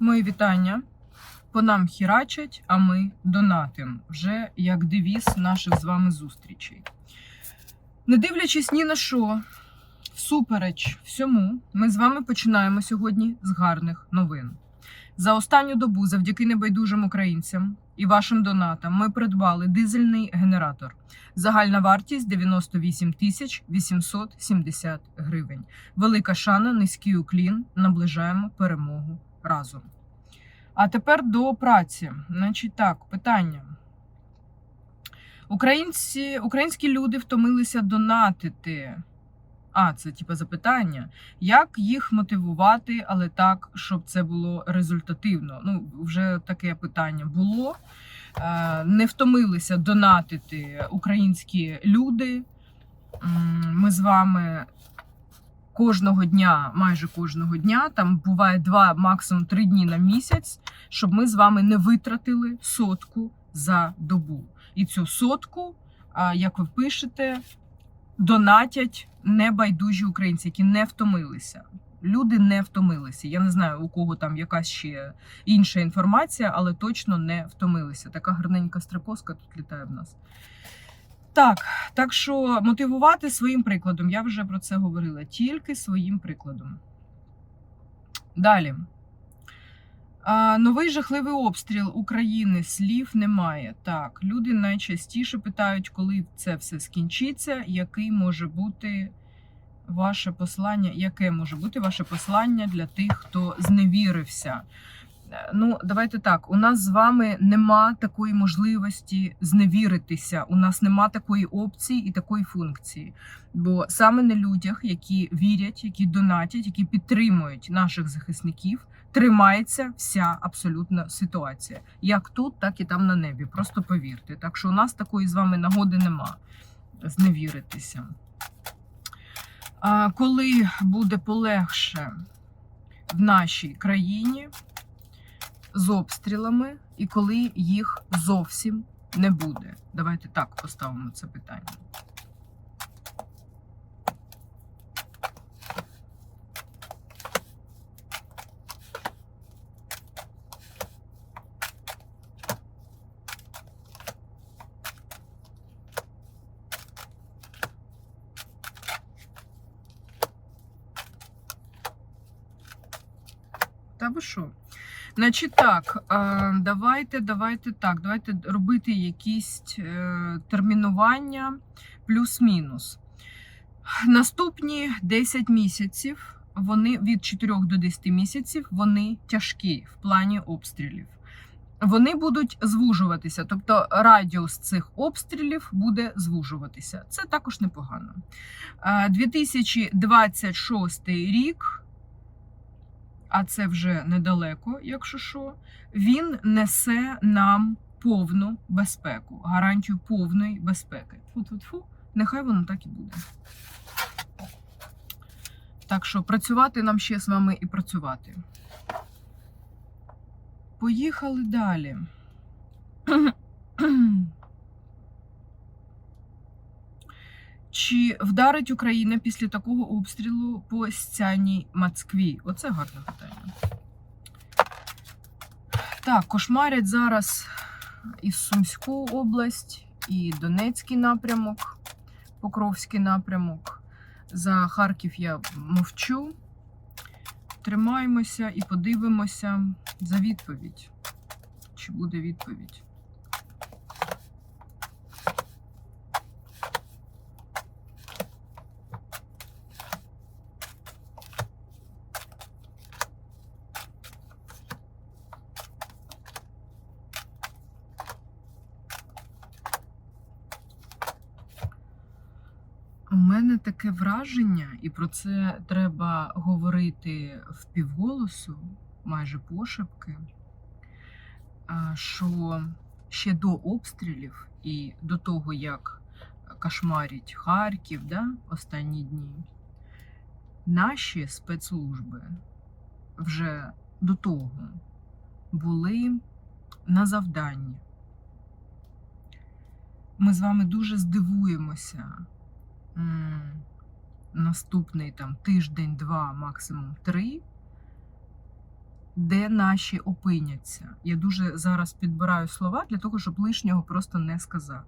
Мої вітання. По нам хірачать, а ми донатим. Вже як девіз наших з вами зустрічей. Не дивлячись ні на що, всупереч всьому, ми з вами починаємо сьогодні з гарних новин. За останню добу, завдяки небайдужим українцям і вашим донатам, ми придбали дизельний генератор. Загальна вартість 98 тисяч 870 гривень. Велика шана, низький уклін. Наближаємо перемогу разом. А тепер до праці. Значить так, питання. Українці, українські люди втомилися донатити. А, це типу запитання. Як їх мотивувати, але так, щоб це було результативно? Ну, вже таке питання було. Е, Не втомилися донатити українські люди. Ми з вами кожного дня, майже кожного дня, там буває два, максимум три дні на місяць, щоб ми з вами не витратили сотку за добу. І цю сотку, як ви пишете, донатять небайдужі українці, які не втомилися. Люди не втомилися. Я не знаю, у кого там якась ще інша інформація, але точно не втомилися. Така гарненька стрипоска тут літає в нас. Так, так що мотивувати своїм прикладом, я вже про це говорила, тільки своїм прикладом. Далі. Новий жахливий обстріл України. Слів немає. Так, люди найчастіше питають, коли це все скінчиться, який може бути ваше послання, яке може бути ваше послання для тих, хто зневірився. Ну, давайте так. У нас з вами нема такої можливості зневіритися. У нас нема такої опції і такої функції. Бо саме на людях, які вірять, які донатять, які підтримують наших захисників, тримається вся абсолютна ситуація. Як тут, так і там на небі. Просто повірте. Так що у нас такої з вами нагоди нема зневіритися. Коли буде полегше в нашій країні з обстрілами, і коли їх зовсім не буде? Давайте так поставимо це питання. Та ви що? Значить так, е, давайте, давайте так, давайте робити якісь е, термінування плюс-мінус. Наступні 10 місяців, вони від 4 до 10 місяців, вони тяжкі в плані обстрілів. Вони будуть звужуватися, тобто радіус цих обстрілів буде звужуватися. Це також непогано. Е, 2026 рік а це вже недалеко, якщо що, він несе нам повну безпеку, гарантію повної безпеки. Фу-фу-фу, нехай воно так і буде. Так що працювати нам ще з вами і працювати. Поїхали далі. Вдарить Україна після такого обстрілу по Сцяній Москві? Оце гарне питання. Так, кошмарять зараз і Сумську область, і Донецький напрямок, Покровський напрямок. За Харків я мовчу. Тримаємося і подивимося за відповідь. Чи буде відповідь? У мене таке враження, і про це треба говорити впівголосу, майже пошепки, що ще до обстрілів і до того, як кошмарять Харків да, останні дні, наші спецслужби вже до того були на завданні. Ми з вами дуже здивуємося наступний там тиждень, два, максимум три, де наші опиняться. Я дуже зараз підбираю слова для того, щоб лишнього просто не сказати.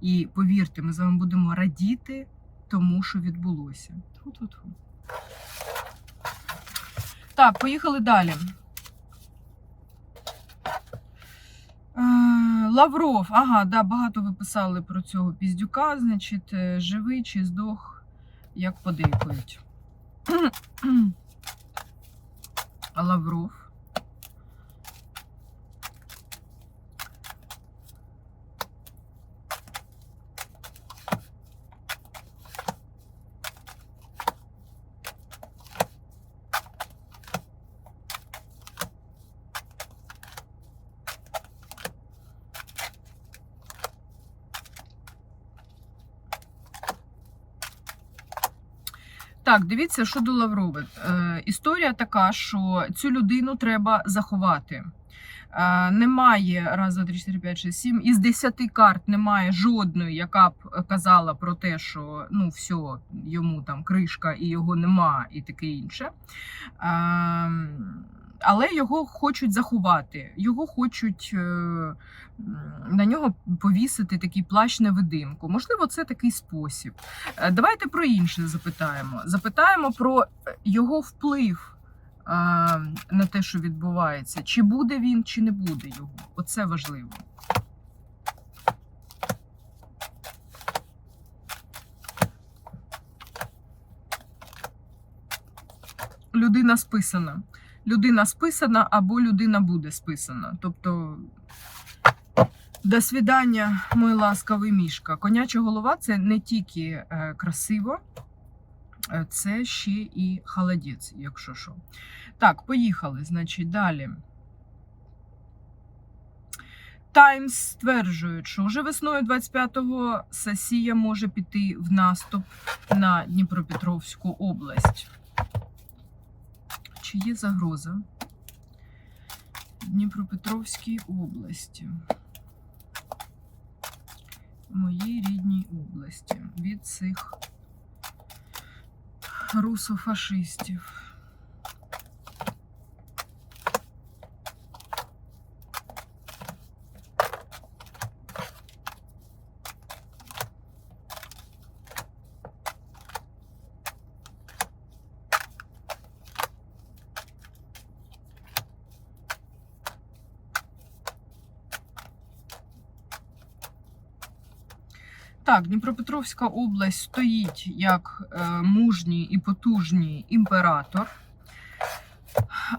І повірте, ми з вами будемо радіти тому, що відбулося. Тьфу-тьфу-тьфу. Так, поїхали далі. Е, Лавров, ага, да, багато ви писали про цього піздюка, значить, е, живий чи здох, як подейкують. Лавров. Так, дивіться, що до Лаврови. Е, історія така, що цю людину треба заховати. Е, немає раз, два, три, чотири, п'ять, шість, сім. Із десяти карт немає жодної, яка б казала про те, що ну все, йому там кришка і його нема, і таке інше. Е, але його хочуть заховати, його хочуть е, на нього повісити такий плащ невидимку. Можливо, це такий спосіб. Е, Давайте про інше запитаємо. Запитаємо про е, його вплив на те, що відбувається. Чи буде він, чи не буде його. Оце важливо. Людина списана. Людина списана або людина буде списана. Тобто. До свідання, мой ласкавий мішка. Коняча голова це не тільки е, красиво, е, це ще і холодець, якщо що. Так, поїхали. Значить, далі. Таймс стверджують, що вже весною 25-го Сасія може піти в наступ на Дніпропетровську область. Чи є загроза Дніпропетровській області? моїй рідній області від цих русофашистів. Так, Дніпропетровська область стоїть як е, мужній і потужній імператор.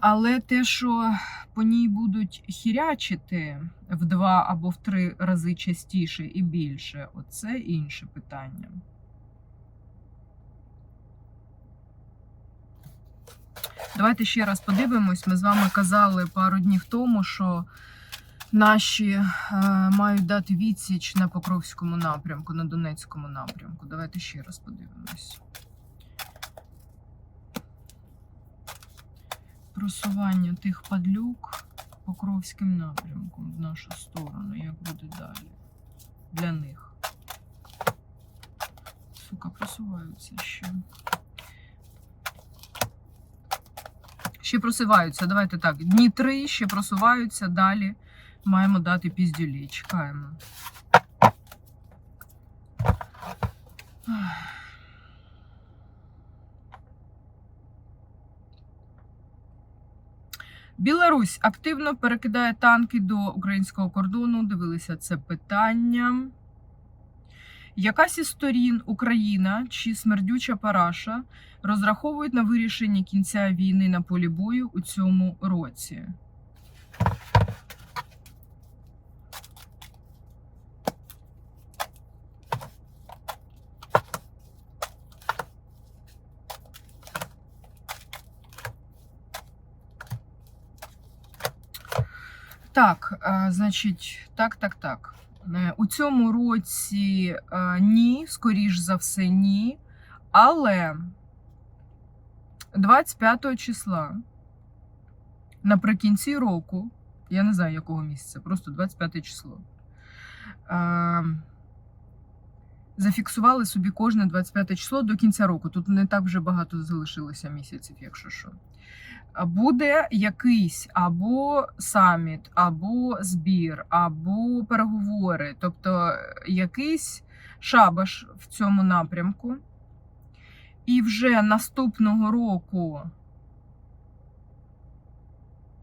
Але те, що по ній будуть хірячити в два або в три рази частіше і більше, оце інше питання. Давайте ще раз подивимось. Ми з вами казали пару днів тому, що наші е, мають дати відсіч на Покровському напрямку, на Донецькому напрямку. Давайте ще раз подивимось. Просування тих падлюк Покровським напрямком в нашу сторону. Як буде далі? Для них. Сука, просуваються ще. Ще просуваються. Давайте так. Дні три ще просуваються далі. Маємо дати піздюлі. Чекаємо. Білорусь активно перекидає танки до українського кордону. Дивилися це питання. Якась із сторін Україна чи смердюча параша розраховують на вирішення кінця війни на полі бою у цьому році? Так, е, значить, так, так, так. Е, У цьому році е, ні, скоріш за все, ні. Але 25 числа наприкінці року, я не знаю якого місяця, просто 25 число. Е, Зафіксували собі кожне 25 число до кінця року. Тут не так вже багато залишилося місяців, якщо що. буде якийсь або саміт, або збір, або переговори, тобто якийсь шабаш в цьому напрямку. І вже наступного року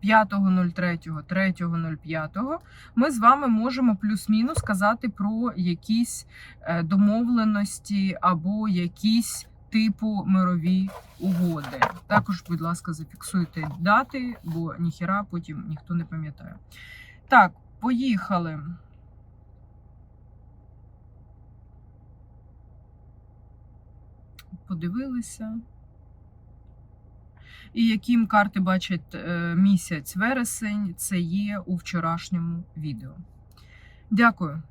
5.03, 3.05 ми з вами можемо плюс-мінус сказати про якісь е, домовленості або якісь типу мирові угоди. Також, будь ласка, зафіксуйте дати, бо ніхіра потім ніхто не пам'ятає. Так, поїхали. Подивилися. І яким карти бачать е, місяць вересень, це є у вчорашньому відео. Дякую.